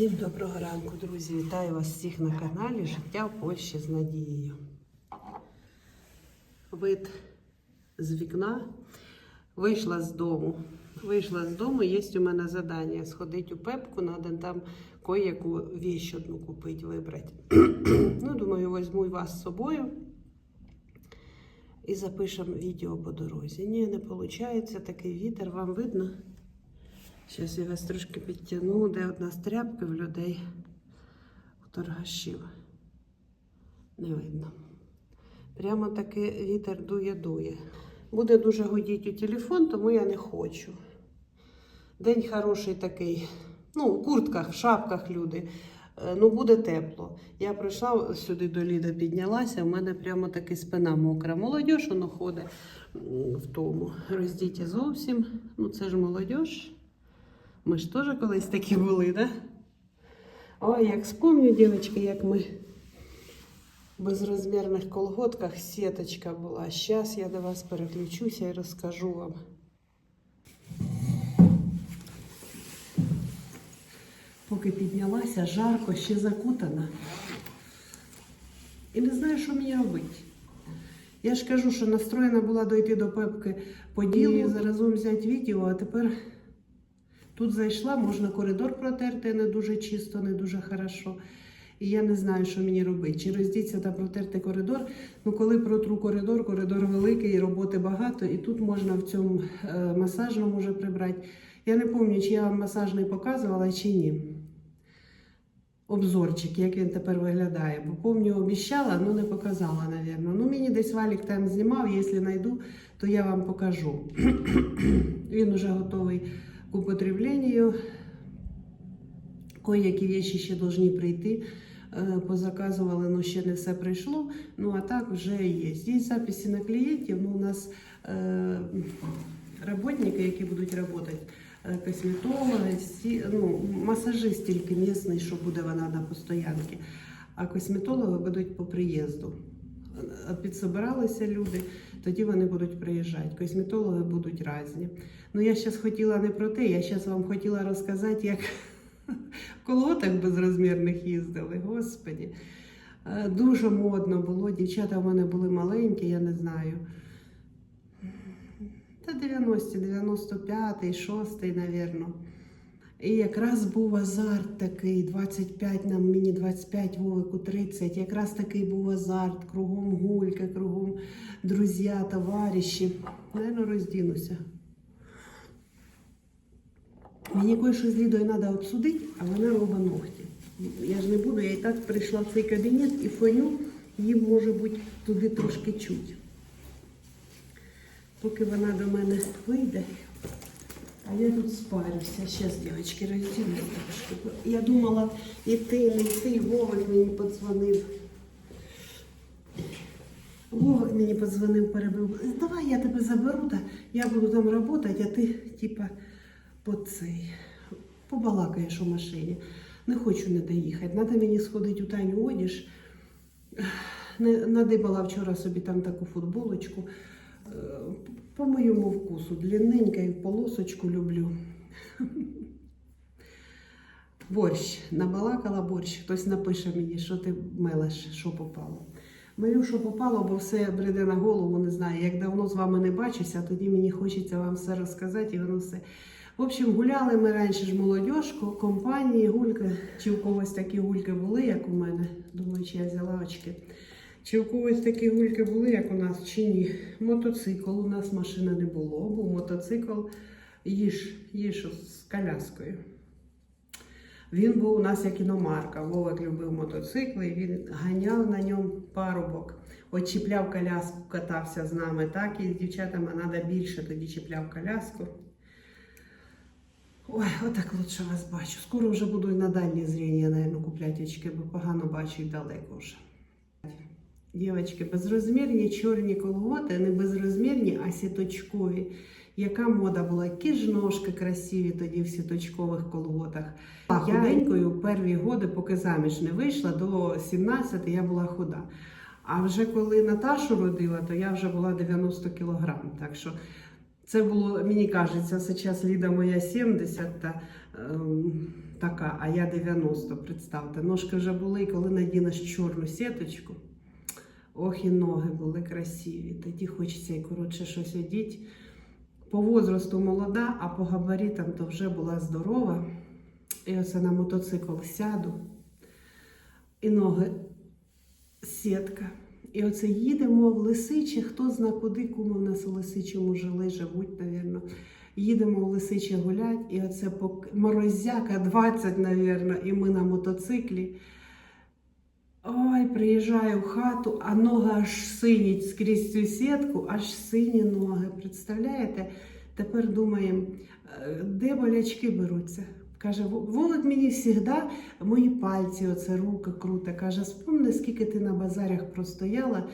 Всім доброго ранку, друзі! Вітаю вас всіх на каналі Життя в Польщі з Надією. Вид з вікна. Вийшла з дому. Вийшла з дому, є у мене завдання сходити у пепку, треба там кое-яку віч одну купити, вибрати. ну, думаю, візьму вас з собою і запишемо відео по дорозі. Ні, не виходить, такий вітер, вам видно? Зараз я вас трошки підтягну, де одна з тряпки в людей у торгашів. Не видно. Прямо таки вітер дує-дує. Буде дуже годіти у телефон, тому я не хочу. День хороший такий. Ну, у куртках, в шапках люди. Е, Ну, буде тепло. Я прийшла сюди до Ліда, піднялася, в мене прямо таки спина мокра. Молодь, воно ходить в тому. Роздіті зовсім. Ну, це ж молодь. Ми ж теж колись такі були, да? Ой, як спомню, дівчатки, як ми в безрозмірних колготках сіточка була. Зараз я до вас переключуся і розкажу вам. Поки піднялася, жарко, ще закутана. І не знаю, що мені робити. Я ж кажу, що настроєна була дойти до пепки по ділу, заразом взяти відео, а тепер тут зайшла, можна коридор протерти не дуже чисто, не дуже хорошо. І я не знаю, що мені робити. Чи роздіться та протерти коридор. Ну, коли протру коридор, коридор великий, роботи багато, і тут можна в цьому е, масажному вже прибрати. Я не пам'ятаю, чи я вам масажний показувала, чи ні. Обзорчик, як він тепер виглядає. Бо помню, обіщала, але не показала, напевно. Ну, мені десь валік там знімав, якщо знайду, то я вам покажу. він вже готовий к употреблению. Кое-які речі ще повинні прийти. Е, Позаказували, але ще не все прийшло. Ну а так вже є. Є записи на клієнтів. Ну, у нас е, роботники, які будуть працювати, е, косметологи, ну, масажист тільки місний, що буде вона на постоянці. А косметологи будуть по приїзду. Е, Підсобиралися люди, тоді вони будуть приїжджати. Косметологи будуть різні. Ну я зараз хотіла не про те, я зараз вам хотіла розказати, як в колотах безрозмірних їздили. Господі. Е, Дуже модно було. Дівчата в мене були маленькі, я не знаю. Та 90, 95, 6, напевно. І якраз був азарт такий, 25 нам мені 25, Вовику 30. Якраз такий був азарт, кругом гулька, кругом друзі, товариші. Наверно, роздінуся. Мені кое-що з Лідою треба обсудити, а вона робить ногті. Я ж не буду, я і так прийшла в цей кабінет і фоню, їм може бути туди трошки чуть. Поки вона до мене вийде, а я тут спарюся. Дівчатки, розділю трошки. Я думала йти, не йти, Вовик мені подзвонив. Вовик мені подзвонив, перебив. Давай я тебе заберу, та я буду там працювати, а ти, типа, по цей, побалакаєш у машині. Не хочу не доїхати. Треба мені сходити у Таню одіж. Надибала вчора собі там таку футболочку. Е, По моєму вкусу. Длинненька і в полосочку люблю. Борщ. Набалакала борщ. Хтось напише мені, що ти мелеш, що попало. Мелю, що попало, бо все бреде на голову, не знаю. Як давно з вами не бачуся, тоді мені хочеться вам все розказати і воно все. В общем, гуляли ми раніше ж молодіжку, компанії, гульки. Чи у когось такі гульки були, як у мене? Думаю, я взяла очки. Чи у когось такі гульки були, як у нас, чи ні? Мотоцикл. У нас машини не було, був мотоцикл їж, їж з коляскою. Він був у нас як іномарка. Вовик любив мотоцикли, він ганяв на ньому парубок. От чіпляв коляску, катався з нами, так і з дівчатами треба більше, тоді чіпляв коляску. Ой, отак лучше вас бачу. Скоро вже буду і на дальнє зріння, наверное, купляти очки, бо погано бачу і далеко вже. Дівчатки, безрозмірні чорні колготи, не безрозмірні, а сіточкові. Яка мода була? Які ж ножки красиві тоді в сіточкових колготах. Я худенькою перві годи, поки заміж не вийшла, до 17 я була худа. А вже коли Наташу родила, то я вже була 90 кілограм. Так що Це було, мені кажеться, зараз Ліда моя 70 та, ем, така, а я 90, представте. Ножки вже були, і коли надінеш чорну сіточку. Ох, і ноги були красиві. Тоді хочеться і коротше щось одіти. По возрасту молода, а по габаритам то вже була здорова. І оце на мотоцикл сяду. І ноги сітка. І оце їдемо в Лисиче, хто зна куди, куми в нас у Лисичому жили, живуть, навірно. Їдемо в Лисиче гулять, і оце по морозяка 20, навірно, і ми на мотоциклі. Ой, приїжджаю в хату, а нога аж синіть скрізь цю сітку, аж сині ноги. Представляєте? Тепер думаємо, е, де болячки беруться. Каже, Волод мені завжди мої пальці, оце руки крута. Каже, спомни, скільки ти на базарях простояла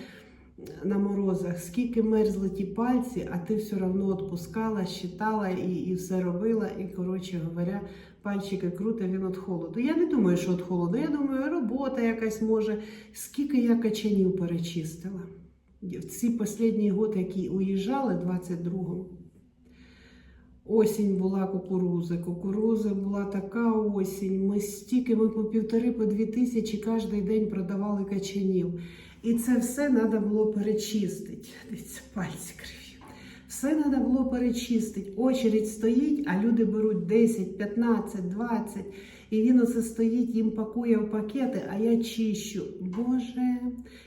на морозах, скільки мерзли ті пальці, а ти все одно відпускала, щитала і, і все робила. І, коротше говоря, пальчики круте, він від холоду. Я не думаю, що від холоду. Я думаю, робота якась може. Скільки я качанів перечистила. В ці останні роки, які уїжджали, 22-му, Осінь була кукурузи. Кукурузи була така осінь. Ми стільки, ми по півтори, по дві тисячі кожен день продавали качанів. І це все треба було перечистити. Дивіться, пальці криві. Все треба було перечистити. Очередь стоїть, а люди беруть 10, 15, 20. І він оце стоїть, їм пакує в пакети, а я чищу. Боже,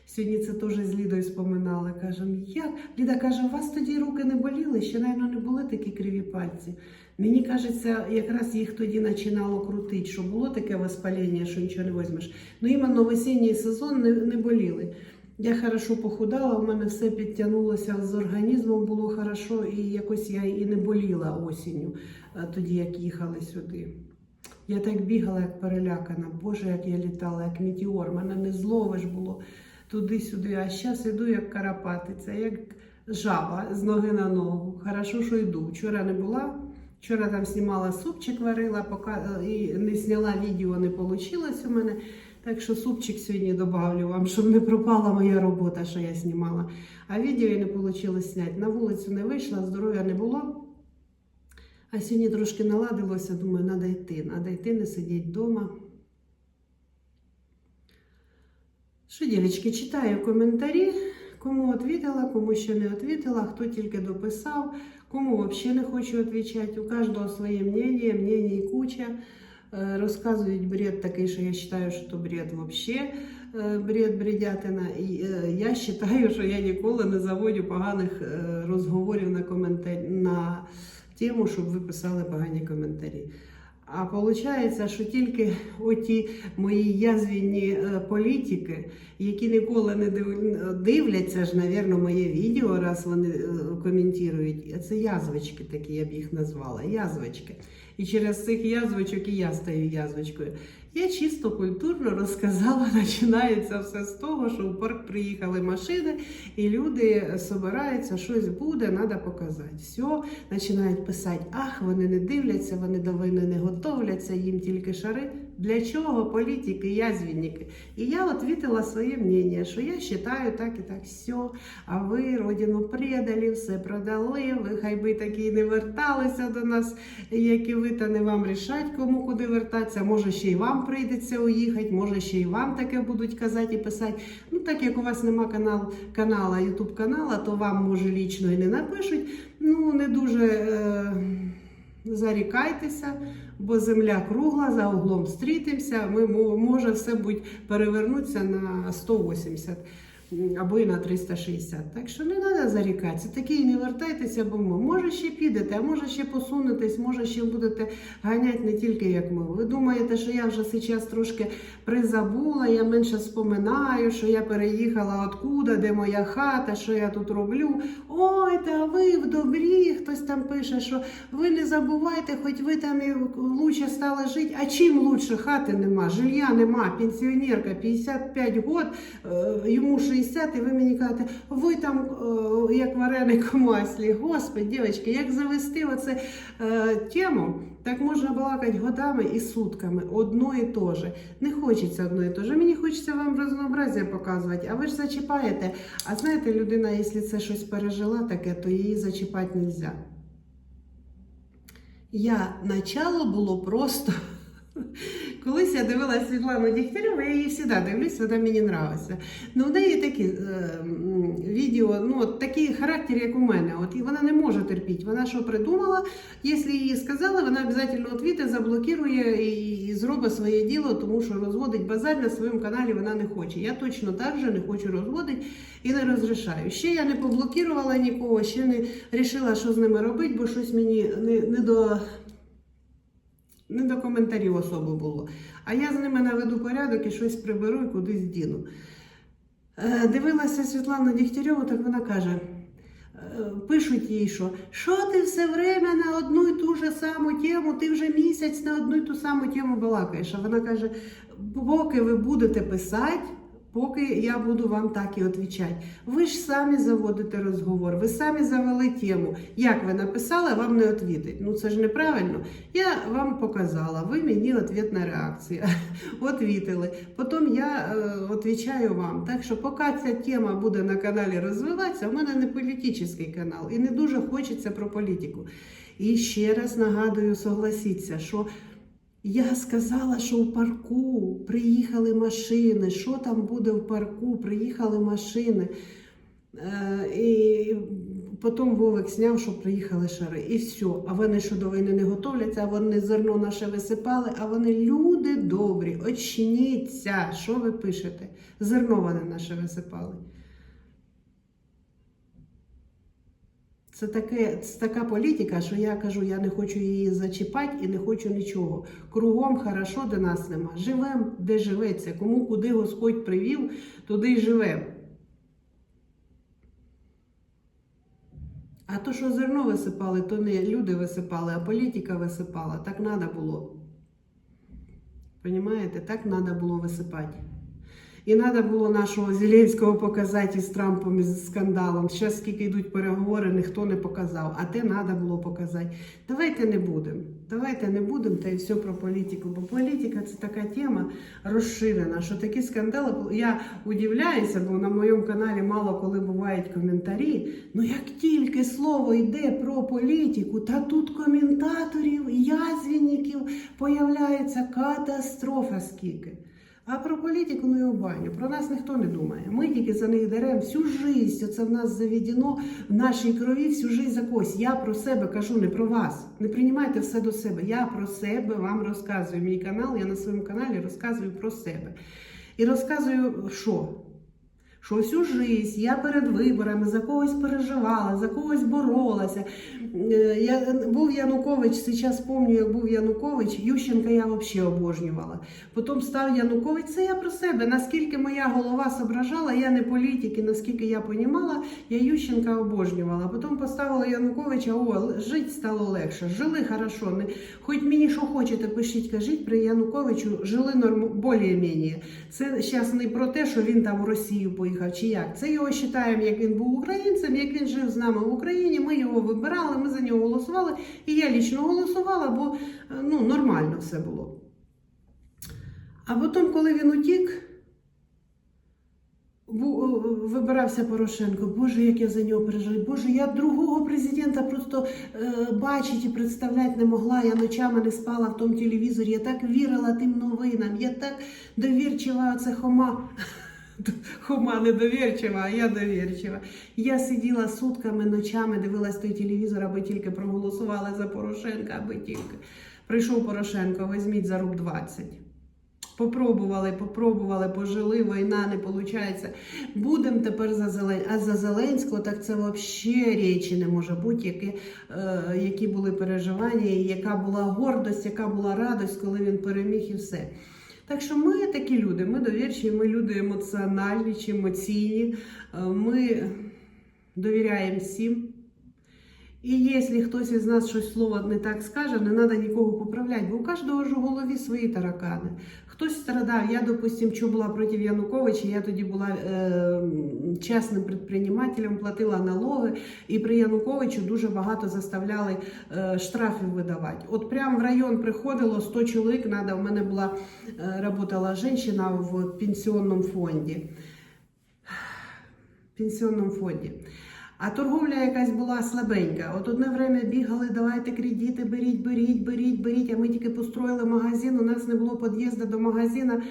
сьогодні це теж з Лідою споминали. Кажемо, як? Ліда каже, у вас тоді руки не боліли, ще, мабуть, не були такі криві пальці. Мені кажеться, якраз їх тоді починало крутити, що було таке воспалення, що нічого не візьмеш. Ну, іменно в осінній сезон не, не боліли. Я хорошо похудала, у мене все підтягнулося з організмом, було хорошо, і якось я і не боліла осінню, е, тоді як їхали сюди. Я так бігала, як перелякана. Боже, як я літала, як метеор. Мене не зловиш було туди-сюди. А зараз іду, як карапатиця, як жаба з ноги на ногу. Хорошо, що йду. Вчора не була. Вчора там знімала супчик, варила, поки е, і не зняла відео, не вийшло у мене. Так що супчик сьогодні добавлю вам, щоб не пропала моя робота, що я знімала. А відео не вийшло зняти. На вулицю не вийшла, здоров'я не було. А сьогодні трошки наладилося, думаю, треба йти. Треба йти, не сидіти вдома. Що, дівчатки, читаю коментарі. Кому відповіла, кому ще не відповіла, хто тільки дописав, кому вообще не хочу отвечать. У кожного своє мнення, мнений куча. Е, Розказують бред такий, що я вважаю, що то бред вообще Бред бредятина. І е, я вважаю, що я ніколи не заводю поганих розговорів на коментарі на тему, щоб ви писали погані коментарі. А виходить, що тільки оті мої язвінні е, політики, які ніколи не див- дивляться ж, навірно, моє відео, раз вони е, коментують. Це язвочки такі, я б їх назвала. Язвочки. І через цих язвочок і я стаю язвочкою. Я чисто культурно розказала, починається все з того, що в парк приїхали машини, і люди збираються, щось буде, треба показати. Все, починають писати, ах, вони не дивляться, вони до війни не готовляться, їм тільки шари. Для чого політики, язвінники? І я відповіла своє мнення, що я вважаю так і так, все. А ви родину предали, все продали, ви хай би такі не верталися до нас, як і ви, та не вам рішать, кому куди вертатися. Може, ще й вам прийдеться уїхати, може, ще й вам таке будуть казати і писати. Ну, так як у вас нема канал, канала, ютуб канала, то вам може лічно і не напишуть. Ну, не дуже. Е- Зарікайтеся, бо земля кругла, за углом стрітимся, ми може все будь перевернутися на 180 м, або і на 360. Так що не треба зарікатися. Такі і не вертайтеся, бо ми. Може ще підете, а може ще посунетесь, може ще будете ганяти не тільки як ми. Ви думаєте, що я вже зараз трошки призабула, я менше споминаю, що я переїхала откуда, де моя хата, що я тут роблю. Ой, та ви в добрі, хтось там пише, що ви не забувайте, хоч ви там і лучше стали жити. А чим лучше хати нема, жилья нема, пенсіонерка 55 год, е, йому 60, і ви мені кажете, ви там е, як вареник у маслі. Господи, дівчатки, як завести оце е, тему, так можна балакати годами і сутками, одно і те же. Не хочеться одно і те же. Мені хочеться вам разнообразія показувати, а ви ж зачіпаєте. А знаєте, людина, якщо це щось пережила таке, то її зачіпати не можна. Я начало було просто. Колись я дивилася Світлану Дігтярьову, я її завжди дивлюсь, вона мені нравиться. Ну, в неї такі е, відео, ну, от такий характер, як у мене. От, і вона не може терпіти. Вона що придумала, якщо їй сказали, вона обов'язково відвіти, заблокує і, і зробить своє діло, тому що розводить базар на своєму каналі вона не хоче. Я точно так же не хочу розводити і не розрішаю. Ще я не поблокувала нікого, ще не вирішила, що з ними робити, бо щось мені не, не до. Не до коментарів особи було. А я з ними наведу порядок і щось приберу і кудись діну. Е, Дивилася Світлана Дігтярьову, так вона каже: е, пишуть їй, що що ти все время на одну і ту ж саму тему, ти вже місяць на одну і ту саму тему балакаєш. А вона каже: поки ви будете писати, поки я буду вам так і відповідати. Ви ж самі заводите розговор, ви самі завели тему. Як ви написали, вам не відповідать. Ну це ж неправильно. Я вам показала, ви мені відповідна реакція. Отвітили. Потім я е, відповідаю вам. Так що, поки ця тема буде на каналі розвиватися, у мене не політичний канал і не дуже хочеться про політику. І ще раз нагадую, согласіться, що я сказала, що в парку приїхали машини. Що там буде в парку? Приїхали машини. Е, і потім Вовик зняв, що приїхали шари. І все. А вони що до війни не готовляться, а вони зерно наше висипали, а вони люди добрі. Очніться. Що ви пишете? Зерно вони наше висипали. Це, таке, це така політика, що я кажу, я не хочу її зачіпати і не хочу нічого. Кругом хорошо, де нас нема. Живем, де живеться. Кому куди Господь привів, туди й живемо. А то, що зерно висипали, то не люди висипали, а політика висипала. Так треба було. Понімаєте? Так треба було висипати. І треба було нашого Зеленського показати із Трампом із скандалом. Зараз скільки йдуть переговори, ніхто не показав, а те треба було показати. Давайте не будемо. Давайте не будемо та й все про політику. Бо політика це така тема розширена, що такі скандали. Я удивляюся, бо на моєму каналі мало коли бувають коментарі. Ну як тільки слово йде про політику, та тут коментаторів, язвінників появляється катастрофа скільки. А про політику ну його баню. Про нас ніхто не думає. Ми тільки за них деремо всю життя. Це в нас заведено в нашій крові всю життя за когось. Я про себе кажу, не про вас. Не приймайте все до себе. Я про себе вам розказую. Мій канал, я на своєму каналі розказую про себе. І розказую, що? Що всю життя я перед виборами за когось переживала, за когось боролася. Е, Я, був Янукович, зараз пам'ятаю, як був Янукович, Ющенка я взагалі обожнювала. Потім став Янукович, це я про себе. Наскільки моя голова зображала, я не політик, і наскільки я понімала, я Ющенка обожнювала. Потім поставила Януковича, о, жити стало легше, жили хорошо. Не, хоч мені що хочете, пишіть, кажіть, при Януковичу жили норм, більш-менш. Це зараз не про те, що він там в Росію поїхав чи як. Це його вважаємо, як він був українцем, як він жив з нами в Україні. Ми його вибирали, ми за нього голосували. І я лічно голосувала, бо е, ну, нормально все було. А потім, коли він утік, е, вибирався Порошенко. Боже, як я за нього переживаю. Боже, я другого президента просто е, бачити і представляти не могла. Я ночами не спала в тому телевізорі. Я так вірила тим новинам. Я так довірчива, це хома. Хома недовірчива, а я довірчива. Я сиділа сутками, ночами, дивилась той телевізор, аби тільки проголосували за Порошенка, аби тільки. Прийшов Порошенко, візьміть за рук 20. Попробували, попробували, пожили, війна не виходить. Будемо тепер за Зеленського. А за Зеленського, так це взагалі речі не може бути, які, е, які були переживання, і яка була гордость, яка була радость, коли він переміг і все. Так що ми такі люди, ми довірчі, ми люди емоціональні чи емоційні, е, ми довіряємо всім. І якщо хтось із нас щось слово не так скаже, не треба нікого поправляти, бо у кожного ж у голові свої таракани. Хтось страдав. Я, допустим, що була проти Януковича, я тоді була е, чесним предпринимателем, платила налоги, і при Януковичу дуже багато заставляли е, штрафів видавати. От прямо в район приходило 100 чоловік, надо, в мене була, е, работала жінка в пенсіонному фонді. Пенсіонному фонді. А торговля якась була слабенька. От одне время бігали, давайте кредити, беріть, беріть, беріть, беріть. А ми тільки построїли магазин, у нас не було під'їзду до магазину.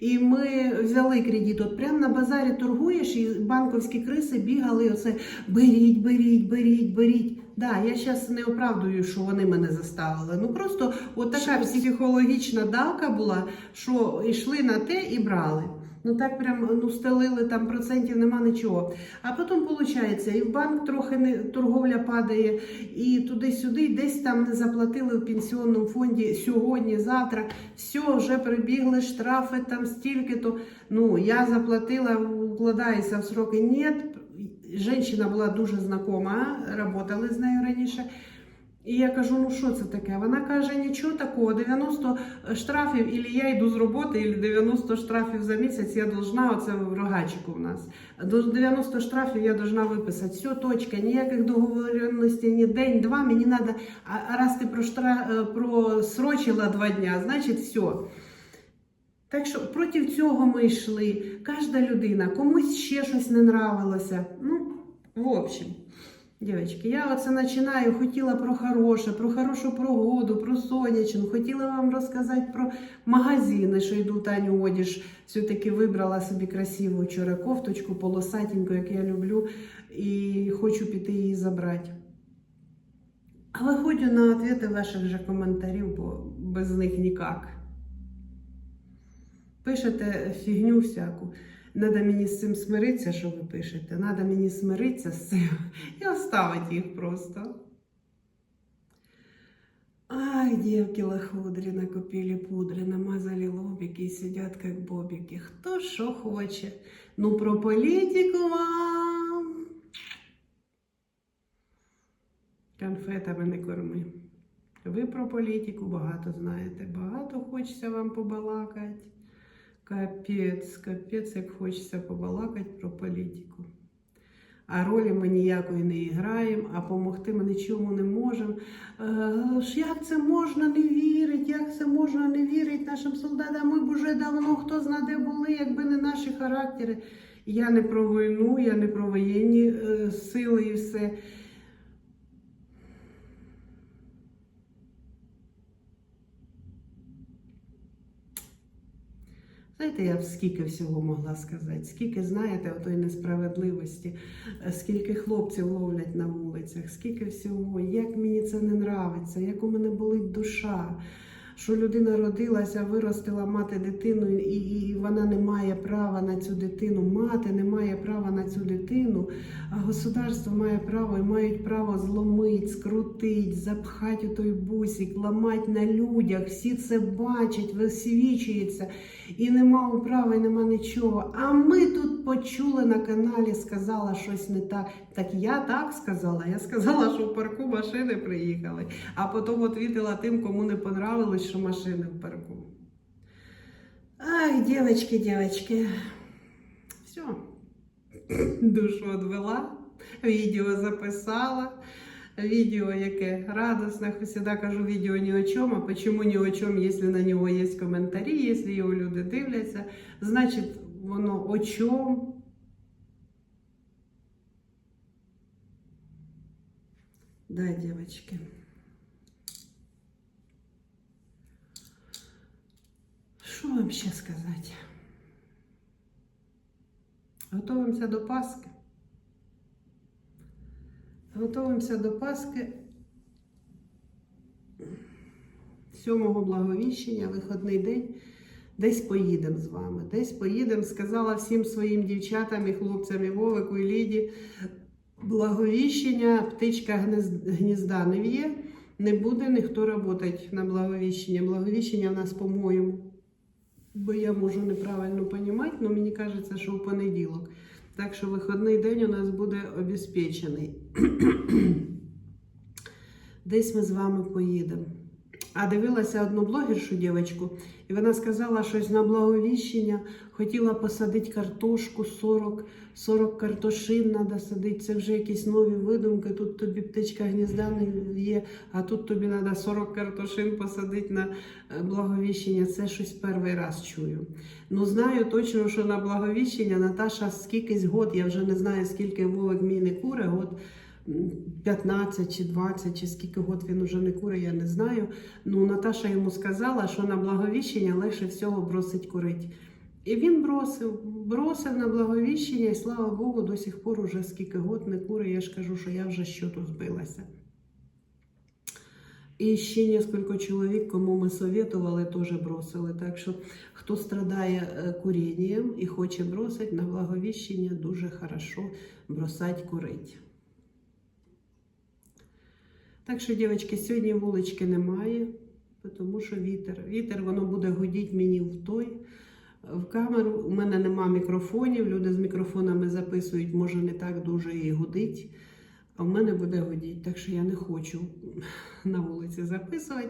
І ми взяли кредит. От прямо на базарі торгуєш, і банковські криси бігали. Оце беріть, беріть, беріть, беріть. Да, я зараз не оправдую, що вони мене заставили. Ну просто от така психологічна давка була, що йшли на те і брали. Ну так прям ну стелили там процентів нема нічого. А потім виходить, і в банк трохи не торговля падає, і туди-сюди, десь там не заплатили в пенсіонному фонді сьогодні, завтра. Все, вже прибігли штрафи там стільки-то. Ну я заплатила, укладаюся в сроки. Ні, Женщина була дуже знакома, работали з нею раніше. І я кажу, ну що це таке? Вона каже, нічого такого, 90 штрафів, і я йду з роботи, і 90 штрафів за місяць я должна, оце в рогачику в нас. До 90 штрафів я должна виписати. Все, точка, ніяких договоренностей, ні день, два, мені треба, а раз ти проштра... е, просрочила два дня, значить все. Так що проти цього ми йшли. Кожна людина, комусь ще щось не нравилося. Ну, в общем. Дівчатки, я оце починаю, хотіла про хороше, про хорошу погоду, про сонячну, хотіла вам розказати про магазини, що йду Таню одіж. Все-таки вибрала собі красиву вчора кофточку, полосатеньку, як я люблю, і хочу піти її забрати. А виходжу на відповіді ваших же коментарів, бо без них ніяк. Пишете фігню всяку. Надо мені з цим смиритися, що ви пишете. Надо мені смиритися з цим і оставити їх просто. Ай, девки лохудри накупили пудри, намазали лобики и сидят как бобики. Хто що хоче. Ну, про політику вам. Конфетами не корми. Ви про політику багато знаєте. Багато хочеться вам побалакати. Капець, капець, як хочеться побалакати про політику. А ролі ми ніякої не граємо, а допомогти ми нічому не можемо. Е, як це можна не вірити? Як це можна не вірити нашим солдатам? Ми б уже давно хто зна де були, якби не наші характери. Я не про війну, я не про воєнні е, сили і все. Знаєте, я скільки всього могла сказати, скільки знаєте отої несправедливості, е, скільки хлопців ловлять на вулицях, скільки всього, як мені це не нравиться, як у мене болить душа, що людина родилася, виростила мати дитину, і, і вона не має права на цю дитину. Мати не має права на цю дитину, а государство має право і мають право зломить, скрутить, запхати у той бусик, ламати на людях. Всі це бачать, висвічується. І нема управи, і нема нічого. А ми тут почули на каналі, сказала щось не так. Так я так сказала. Я сказала, що в парку машини приїхали, а потім відвітила тим, кому не понравилось, що машини в парку. Ай, дівчатки, дівчатки. Все. Душу відвела, відео записала. Видео, яке радостне, завжди кажу, відео ні о чому. А почему ні о чому, якщо на нього є коментарі, якщо його люди дивляться, значить воно о чому. Да, девочки. Що вам ще сказати? Готовимося до Пасхи. Готуємося до Пасхи. Сьомого благовіщення, виходний день. Десь поїдемо з вами. Десь поїдемо. Сказала всім своїм дівчатам і хлопцям, і Вовику, і Ліді. Благовіщення, птичка гнізда не в'є, не буде ніхто працювати на благовіщення. Благовіщення в нас, по-моєму, бо я можу неправильно розуміти, але мені кажеться, що в понеділок. Так що вихідний день у нас буде обезпечений. Десь ми з вами поїдемо. А дивилася одну блогершу дівчинку, і вона сказала щось на благовіщення, хотіла посадити картошку 40, 40 картошин треба садити. Це вже якісь нові видумки. Тут тобі птичка гнізда не є, а тут тобі треба 40 картошин посадити на е, благовіщення. Це щось перший раз чую. Ну знаю точно, що на благовіщення Наташа скількись год, я вже не знаю, скільки Вовик мій не куре, год. М, 15 чи 20, чи скільки год він уже не куре, я не знаю. Ну, Наташа йому сказала, що на благовіщення легше всього бросить курить. І він бросив, бросив на благовіщення, і слава Богу, до сих пор уже скільки год не кури. Я ж кажу, що я вже щоту збилася. І ще несколько чоловік, кому ми советували, теж бросили. Так що, хто страдає е, курінням і хоче бросити, на благовіщення дуже хорошо бросать курить. Так що, дівчатки, сьогодні вулички немає, тому що вітер. Вітер воно буде гудіти мені в той. В камеру у мене нема мікрофонів. Люди з мікрофонами записують, може не так дуже і гудить. А в мене буде гудіть, так що я не хочу на вулиці записувати.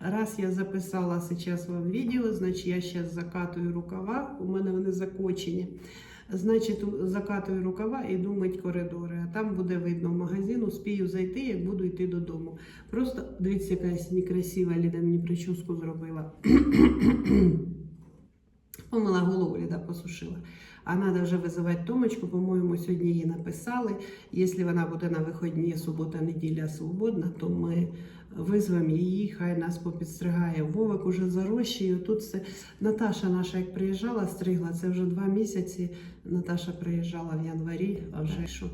Раз я записала зараз вам відео, значить я зараз закатую рукава, у мене вони закочені. Значить, закатую рукава і думать коридори. А там буде видно магазин, успію зайти, як буду йти додому. Просто дивіться, якась некрасива Ліда мені прическу зробила. Помила голову, Ліда посушила. А треба вже визивати Томочку, по-моєму, сьогодні їй написали. Якщо вона буде на вихідні, субота, неділя свободна, то ми визвемо її, хай нас попідстригає. Вовик уже зарощує. Тут все. Наташа наша, як приїжджала, стригла, це вже два місяці. Наташа приїжджала в январі, а вже що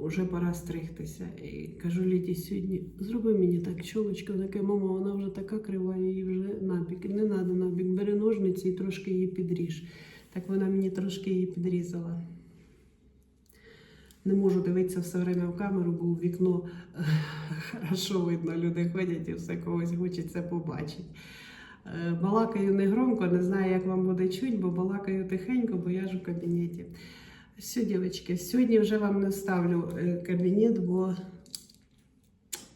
вже пора стригтися. І кажу Ліді сьогодні, зроби мені так чолочку, таке мама, вона вже така крива, її вже набік. Не треба набік, бери ножниці і трошки її підріж. Так вона мені трошки її підрізала. Не можу дивитися все время в камеру, бо у вікно е, хорошо видно, люди ходять і все когось хочеться побачити. Е, Балакаю не громко, не знаю, як вам буде чуть, бо балакаю тихенько, бо я ж у кабінеті. Все, дівчатки, сьогодні вже вам не ставлю е, кабінет, бо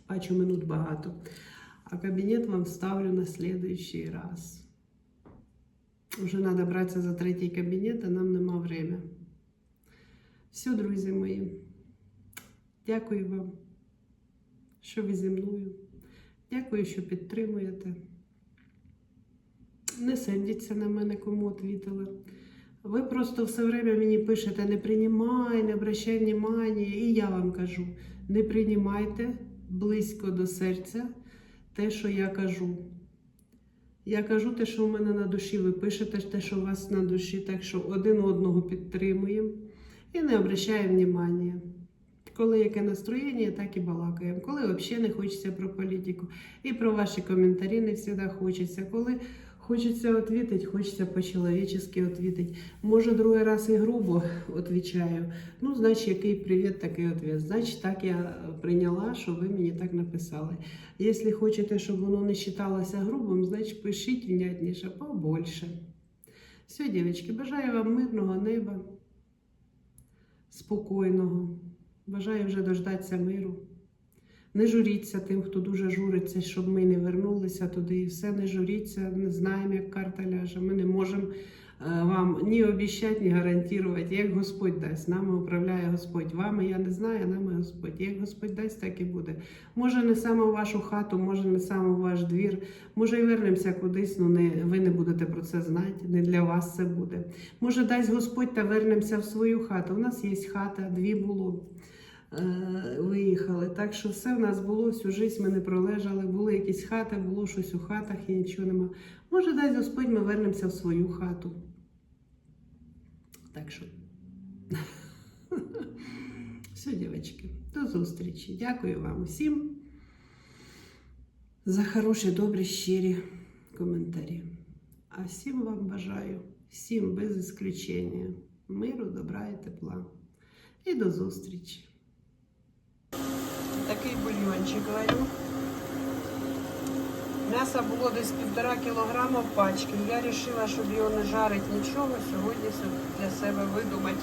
бачу минут багато. А кабінет вам ставлю на следующий раз. Вже треба братися за третій кабінет, а нам нема время. Все, друзі мої. Дякую вам, що ви зі мною. Дякую, що підтримуєте. Не сердіться на мене, кому відвітила. Ви просто все время мені пишете, не приймай, не обращай внимання. І я вам кажу: не приймайте близько до серця те, що я кажу. Я кажу те, що у мене на душі, ви пишете те, що у вас на душі, так що один одного підтримуємо і не обращаємо внимання. Коли яке настроєння, так і балакаємо. Коли взагалі не хочеться про політику. І про ваші коментарі не завжди хочеться. Коли хочеться відповідати, хочеться по-чоловічески відповідати. Може, другий раз і грубо відповідаю. Ну, значить, який привіт, такий відповідь. Значить, так я прийняла, що ви мені так написали. Якщо хочете, щоб воно не вважалося грубим, значить пишіть внятніше, побольше. Все, дівчатки, бажаю вам мирного неба, спокійного. Бажаю вже дождатися миру. Не журіться тим, хто дуже журиться, щоб ми не вернулися туди. І все не журіться, не знаємо, як карта ляже. Ми не можемо е, вам ні обіщати, ні гарантувати. Як Господь дасть, нами управляє Господь. Вами я не знаю, нами Господь. Як Господь дасть, так і буде. Може, не саме вашу хату, може, не саме ваш двір. Може, і вернемося кудись, ну не ви не будете про це знати. Не для вас це буде. Може, дасть Господь та вернемося в свою хату. У нас є хата, дві було. Е, Виїхали. Так що все в нас було, всю життя ми не пролежали. Були якісь хати, було щось у хатах і нічого нема. Може, дай Господь, ми вернемося в свою хату. Так що. Все, дівчатки, до зустрічі. Дякую вам усім за хороші, добрі, щирі коментарі. А всім вам бажаю, всім без ісключення, миру, добра і тепла. І до зустрічі. Такий бульйончик варю. М'яса було десь півтора кілограма в пачці. Я вирішила, щоб його не жарити нічого, сьогодні для себе видумати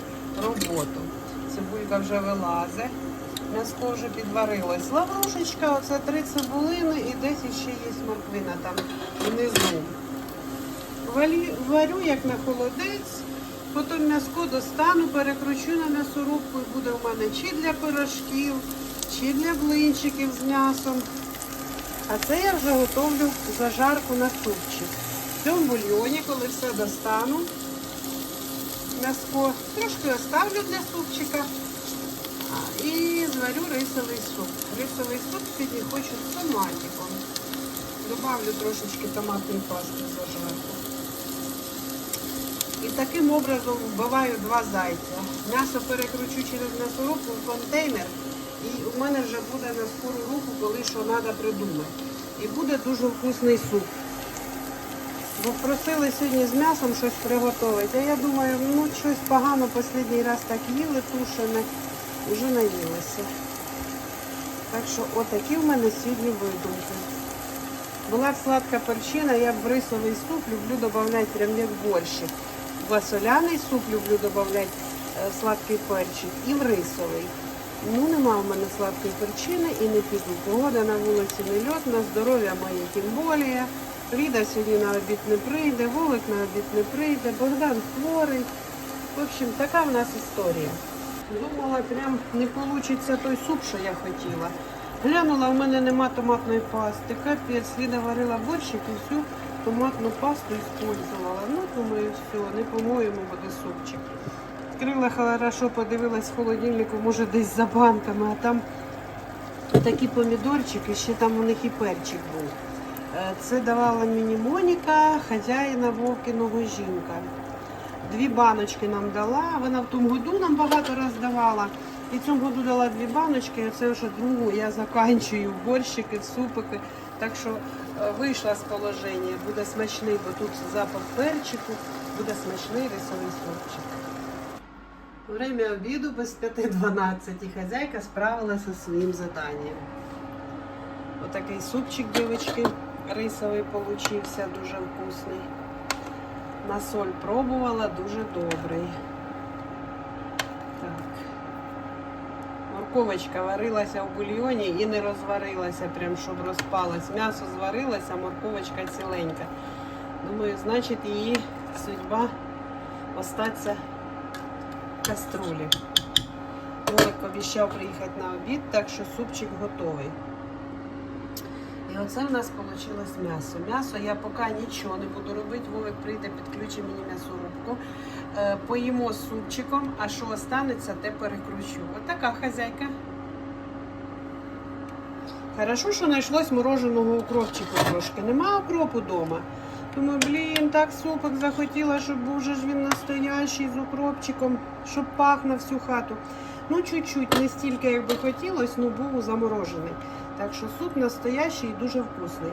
роботу. Цибулька вже вилазить. М'яско вже підварилось. Лаврушечка, оце три цибулини і десь ще є морквина там внизу. Варю як на холодець, потім м'яско достану, перекручу на м'ясорубку і буде в мене чи для пирожків, чи для блинчиків з м'ясом. А це я вже готовлю зажарку на супчик. В цьому бульйоні, коли все достану, м'яско трошки оставлю для супчика і зварю рисовий суп. Рисовий суп сьогодні хочу з томатиком. Добавлю трошечки томатної пасти в зажарку. І таким образом вбиваю два зайця. М'ясо перекручу через м'ясорубку в контейнер. І у мене вже буде на скору руку, коли що треба придумати. І буде дуже вкусний суп. Бо просили сьогодні з м'ясом щось приготувати. А я думаю, ну щось погано останній раз так їли тушене, вже наїлися. Так що отакі в мене сьогодні видумки. Була б сладка перчина, я б в рисовий суп люблю додавати прям як борщик. В соляний суп люблю додавати е, сладкий перчик і в рисовий. Ну, нема в мене сладкої перчини і не піду. Погода на вулиці не льот, на здоров'я моє тим боліє. Ріда сьогодні на обід не прийде, Волик на обід не прийде, Богдан хворий. В общем, така в нас історія. Думала, прям не вийде той суп, що я хотіла. Глянула, в мене нема томатної пасти. Капець, Ліда варила борщик і всю томатну пасту использувала. Ну, думаю, все, не по-моєму буде супчик. Відкрила хорошо, подивилась в холодильнику, може десь за банками, а там такі помідорчики, ще там у них і перчик був. Е, Це давала мені Моніка, хазяїна Вовкиного жінка. Дві баночки нам дала. Вона в тому году нам багато раз давала. І цьому году дала дві баночки, це вже другу я заканчую борщики, супики. Так що е, вийшла з положення. Буде смачний, бо тут запах перчику, буде смачний рисовий супчик. Время обіду без 5.12 і хазяйка справилася зі своїм заданням. Отакий супчик, дівчатки, рисовий получився, дуже вкусний. На соль пробувала, дуже добрий. Так. Морковочка варилася в бульйоні і не розварилася, прям щоб розпалась. М'ясо зварилося, морковочка ціленька. Думаю, значить її судьба остатися в каструлі. Олег обіцяв приїхати на обід, так що супчик готовий. І оце в нас вийшло м'ясо. М'ясо я поки нічого не буду робити. Вовик прийде, підключить мені м'ясорубку. Е, поїмо з супчиком, а що останеться, те перекручу. Отака хазяйка. Хорошо, що знайшлось мороженого укропчику трошки. Нема укропу вдома. Думаю, блін, так супик захотіла, щоб був же ж він настоящий з укропчиком, щоб пах на всю хату. Ну, чуть-чуть, не стільки, як би хотілося, ну був заморожений. Так що суп настоящий і дуже вкусний.